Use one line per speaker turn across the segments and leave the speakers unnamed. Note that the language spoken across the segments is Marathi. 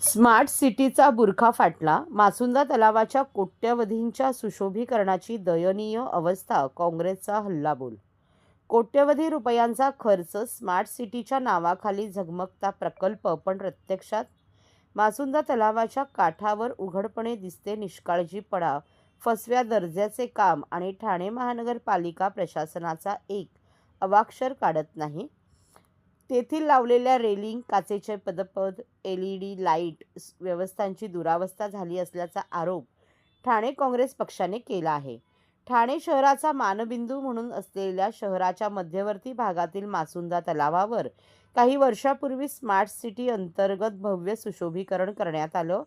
स्मार्ट सिटीचा बुरखा फाटला. मासुंदा तलावाच्या कोट्यवधींच्या सुशोभीकरणाची दयनीय अवस्था काँग्रेसचा हल्लाबोल. कोट्यवधी रुपयांचा खर्च स्मार्ट सिटीच्या नावाखाली झगमगता प्रकल्प पण प्रत्यक्षात मासुंदा तलावाच्या काठावर उघडपणे दिसते निष्काळजीपणा फसव्या दर्जाचे काम आणि ठाणे महानगरपालिका प्रशासनाचा एक अवाक्षर काढत नाही. तेथील लावलेल्या रेलिंग काचेचे पदपद एल ई डी लाइट व्यवस्थांची दुरावस्था झाली असल्याचा आरोप ठाणे काँग्रेस पक्षाने केला आहे. ठाणे शहराचा मानबिंदू म्हणून असलेल्या शहराच्या मध्यवर्ती भागातील मासुंदा तलावावर काही वर्षापूर्वी स्मार्ट सिटी अंतर्गत भव्य सुशोभीकरण करण्यात आलं.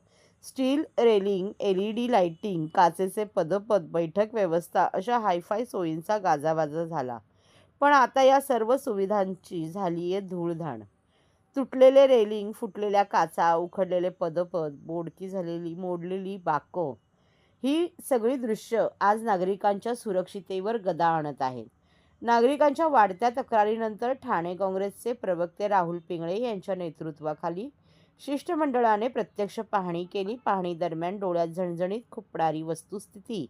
Steel railing L E D lighting काचेचे पदपद बैठक व्यवस्था अशा हायफाय सोयींचा गाजावाजा झाला. पण आता या सर्व सुविधांची झाली आहे धूळधाण. तुटलेले रेलिंग फुटलेल्या काचा उखडलेले पदपद बोडकी झालेली मोडलेली बाकं ही सगळी दृश्य आज नागरिकांच्या सुरक्षितेवर गदा आणत आहेत. नागरिकांच्या वाढत्या तक्रारीनंतर ठाणे काँग्रेसचे प्रवक्ते राहुल पिंगळे यांच्या नेतृत्वाखाली शिष्टमंडळाने प्रत्यक्ष पाहणी केली. पाहणी दरम्यान डोळ्यात झणझणीत खुपणारी वस्तुस्थिती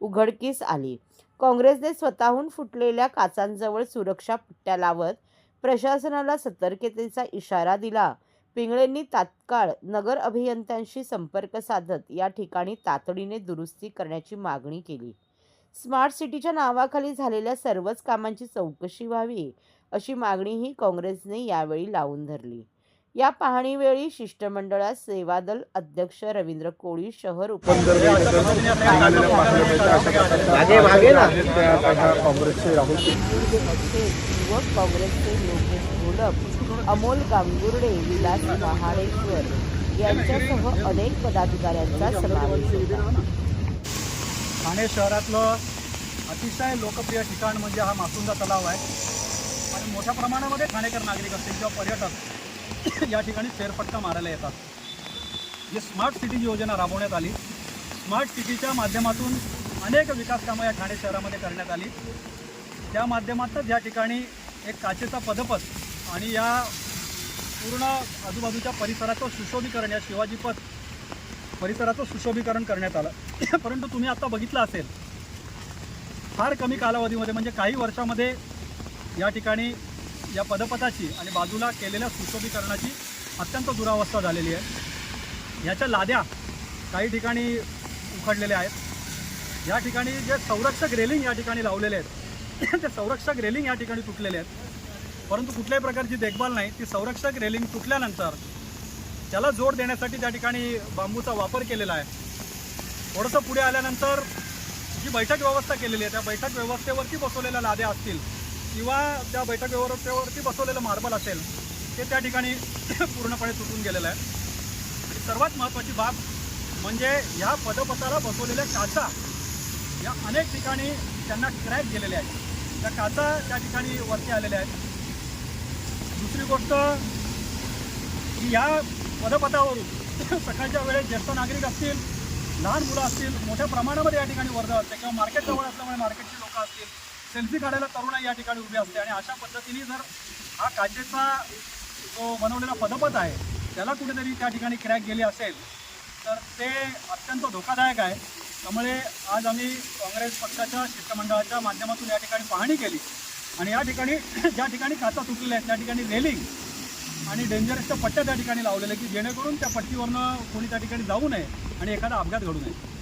उघडकीस आली. काँग्रेसने स्वतःहून फुटलेल्या काचांजवळ सुरक्षा पट्ट्या लावत प्रशासनाला सतर्कतेचा इशारा दिला. पिंगळेंनी तात्काळ नगर अभियंत्यांशी संपर्क साधत या ठिकाणी तातडीने दुरुस्ती करण्याची मागणी केली. स्मार्ट सिटीच्या नावाखाली झालेल्या सर्वच कामांची चौकशी व्हावी अशी मागणीही काँग्रेसने यावेळी लावून धरली. या पाहणीवेळी शिष्टमंडळात सेवादल अध्यक्ष रवींद्र कोळी शहर उप युवक काँग्रेसचे योगेश घोलप अमोल गांगुर्डे विलास महाडेश्वर यांच्यासह अनेक पदाधिकाऱ्यांचा समावेश होता.
ठाणे शहरातलं अतिशय लोकप्रिय ठिकाण म्हणजे हा मासुंदा तलाव आहे. आणि मोठ्या प्रमाणामध्ये ठाणेकर नागरिक असतील किंवा पर्यटक या ठिकाणी फेरफटका मारायला येतात. जी स्मार्ट सिटी योजना राबवण्यात आली स्मार्ट सिटीच्या माध्यमातून अनेक विकास कामं या ठाणे शहरामध्ये करण्यात आली. त्या माध्यमातच या ठिकाणी एक काचेचा पदपथ आणि या पूर्ण आजूबाजूच्या परिसराचं सुशोभीकरण या शिवाजी पथ परिसराचं सुशोभीकरण करण्यात आलं. परंतु तुम्ही आता बघितलं असेल फार कमी कालावधीमध्ये म्हणजे काही वर्षामध्ये या ठिकाणी या पदपथाची आणि बाजूला केलेल्या सुशोभीकरणाची अत्यंत दुरावस्था झालेली आहे. याच्या लाद्या काही ठिकाणी उखडलेल्या आहेत. या ठिकाणी जे संरक्षक रेलिंग या ठिकाणी लावलेले आहेत ते संरक्षक रेलिंग या ठिकाणी तुटलेले आहेत. परंतु कुठल्याही प्रकारची देखभाल नाही. ती संरक्षक रेलिंग तुटल्यानंतर त्याला जोड देण्यासाठी त्या ठिकाणी बांबूचा वापर केलेला आहे. थोडंसं पुढे आल्यानंतर जी बैठक व्यवस्था केलेली आहे त्या बैठक व्यवस्थेवरती बसवलेल्या लाद्या असतील किंवा त्या बैठक व्यवस्थेवरती बसवलेलं मार्बल असेल ते त्या ठिकाणी पूर्णपणे तुटून गेलेलं आहे. आणि सर्वात महत्त्वाची बाब म्हणजे ह्या पदपथाला बसवलेल्या काचा या अनेक ठिकाणी त्यांना क्रॅक गेलेल्या आहेत. त्या काचा त्या ठिकाणी वरती आलेल्या आहेत. दुसरी गोष्ट की या पदपथावरून सकाळच्या वेळेस ज्येष्ठ नागरिक असतील लहान मुलं असतील मोठ्या प्रमाणामध्ये या ठिकाणी वर्दळ असते किंवा मार्केट जवळ असल्यामुळे मार्केटची लोकं असतील सेल्फी काढायला तरुणाई या ठिकाणी उभी असते. आणि अशा पद्धतीने जर हा काचेचा जो बनवलेला पदपथ आहे त्याला कुठेतरी त्या ठिकाणी क्रॅक गेली असेल तर ते अत्यंत धोकादायक आहे. त्यामुळे आज आम्ही काँग्रेस पक्षाच्या शिष्टमंडळाच्या माध्यमातून या ठिकाणी पाहणी केली. आणि या ठिकाणी ज्या ठिकाणी काचा तुटलेल्या आहेत त्या ठिकाणी रेलिंग आणि डेंजरसच्या पट्ट्या त्या ठिकाणी लावलेल्या की जेणेकरून त्या पट्टीवरनं कोणी त्या ठिकाणी जाऊ नये आणि एखादा अपघात घडू नये.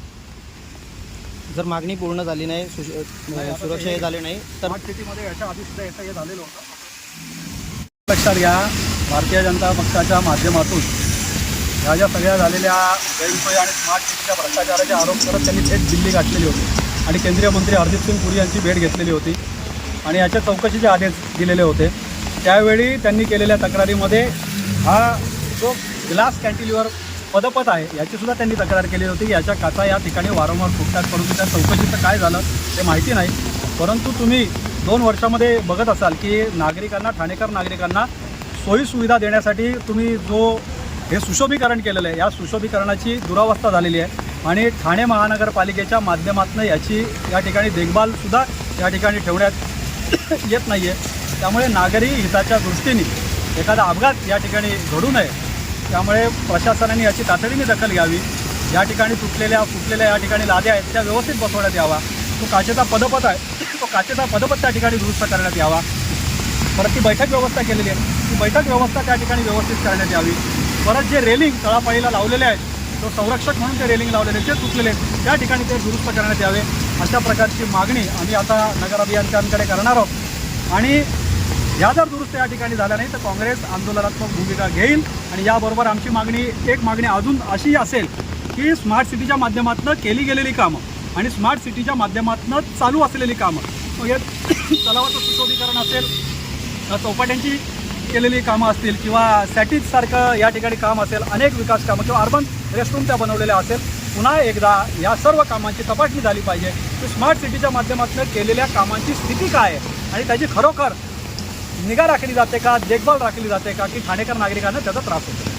जर मागणी पूर्ण झाली नाही सुश- सुरक्षा हे झाले नाही तर
सिटीमध्ये याच्या आधी सुद्धा याचं हे झालेलं होतं. लक्षात घ्या भारतीय जनता पक्षाच्या माध्यमातून ह्या ज्या सगळ्या झालेल्या गैरसोयी आणि स्मार्ट सिटीच्या भ्रष्टाचाराचे आरोप करत त्यांनी थेट दिल्ली गाठलेली होती. आणि केंद्रीय मंत्री हरदीप सिंग पुरी यांची भेट घेतलेली होती. आणि याच्या चौकशीचे आदेश दिलेले होते त्यावेळी त्यांनी केलेल्या तक्रारीमध्ये हा जो ग्लास कॅन्टिलिव्हर पदपथ आहे याची सुद्धा त्यांनी तक्रार केली होती. याच्या काचा या ठिकाणी वारंवार फुटतात परंतु त्या चौकशीचं काय झालं ते माहिती नाही. परंतु तुम्ही दोन वर्षामध्ये बघत असाल की नागरिकांना ठाणेकर नागरिकांना सोयीसुविधा देण्यासाठी तुम्ही जो हे सुशोभीकरण केलेलं आहे या सुशोभीकरणाची दुरावस्था झालेली आहे. आणि ठाणे महानगरपालिकेच्या माध्यमातून याची या ठिकाणी देखभालसुद्धा या ठिकाणी ठेवण्यात येत नाही आहे त्यामुळे नागरी हिताच्या दृष्टीने एखादा अपघात या ठिकाणी घडू नये त्यामुळे प्रशासनाने याची तातडीने दखल घ्यावी. या ठिकाणी तुटलेल्या फुटलेल्या या ठिकाणी लाद्या आहेत त्या व्यवस्थित बसवण्यात यावा. तो काचेचा पदपथ आहे तो काचेचा पदपथ त्या ठिकाणी दुरुस्त करण्यात यावा. परत ती बैठक व्यवस्था केलेली आहे. ती बैठक व्यवस्था त्या ठिकाणी व्यवस्थित करण्यात यावी. परत जे रेलिंग तळापाळीला लावलेले आहेत तो संरक्षक म्हणून ते रेलिंग लावलेले ते जे तुटलेले आहेत त्या ठिकाणी ते दुरुस्त करण्यात यावे. अशा प्रकारची मागणी आम्ही आता नगर अभियंत्यांकडे करणार आहोत. आणि या जर दुरुस्त या ठिकाणी झाल्या नाही तर काँग्रेस आंदोलनात्मक भूमिका घेईल. आणि याबरोबर आमची मागणी एक मागणी अजून अशी असेल की स्मार्ट सिटीच्या माध्यमातून केली गेलेली कामं आणि स्मार्ट सिटीच्या माध्यमातून चालू असलेली कामं मग हे तलावाचं सुशोभीकरण असेल चौपाट्यांची केलेली कामं असतील किंवा सॅटीजसारखं या ठिकाणी काम असेल अनेक विकास कामं किंवा अर्बन रेस्टरूम त्या बनवलेल्या असेल पुन्हा एकदा या सर्व कामांची तपासणी झाली पाहिजे की स्मार्ट सिटीच्या माध्यमातून केलेल्या कामांची स्थिती काय आहे आणि त्याची खरोखर निगा राखली जाते का देखभाल राखली जाते का की ठाणेकर नागरिकांना त्याचा त्रास होतो?